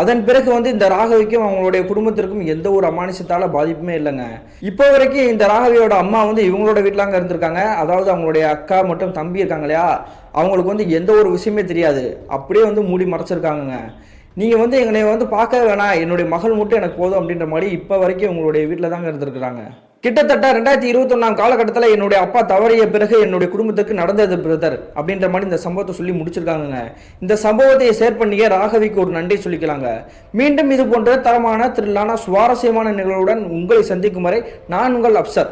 அதன் பிறகு வந்து இந்த ராகவிக்கும் அவங்களுடைய குடும்பத்திற்கும் எந்த ஒரு அமானுஷத்தால பாதிப்புமே இல்லைங்க. இப்போ வரைக்கும் இந்த ராகவியோட அம்மா வந்து இவங்களோட வீட்டிலாங்க இருந்திருக்காங்க. அதாவது அவங்களுடைய அக்கா மற்றும் தம்பி இருக்காங்க இல்லையா? அவங்களுக்கு வந்து எந்த ஒரு விஷயமே தெரியாது. அப்படியே வந்து மூடி மறைச்சிருக்காங்கங்க. நீங்கள் வந்து எங்களை வந்து பார்க்க வேணாம். என்னுடைய மகள் மட்டும் எனக்கு போதும் அப்படின்ற மாதிரி இப்போ வரைக்கும் உங்களுடைய வீட்டில் தாங்க இருந்திருக்கிறாங்க. கிட்டத்தட்ட ரெண்டாயிரத்தி இருபத்தொன்னாம் காலகட்டத்தில் என்னுடைய அப்பா தவறிய பிறகு என்னுடைய குடும்பத்துக்கு நடந்தது பிரதர் அப்படின்ற மாதிரி இந்த சம்பவத்தை சொல்லி முடிச்சிருக்காங்கங்க. இந்த சம்பவத்தை ஷேர் பண்ணிய ராகவிக்கு ஒரு நன்றி சொல்லிக்கலாங்க. மீண்டும் இது போன்ற தரமான த்ரில்லான சுவாரஸ்யமான நிகழ்வுடன் உங்களை சந்திக்கும் வரை நான் உங்கள் அப்சர்.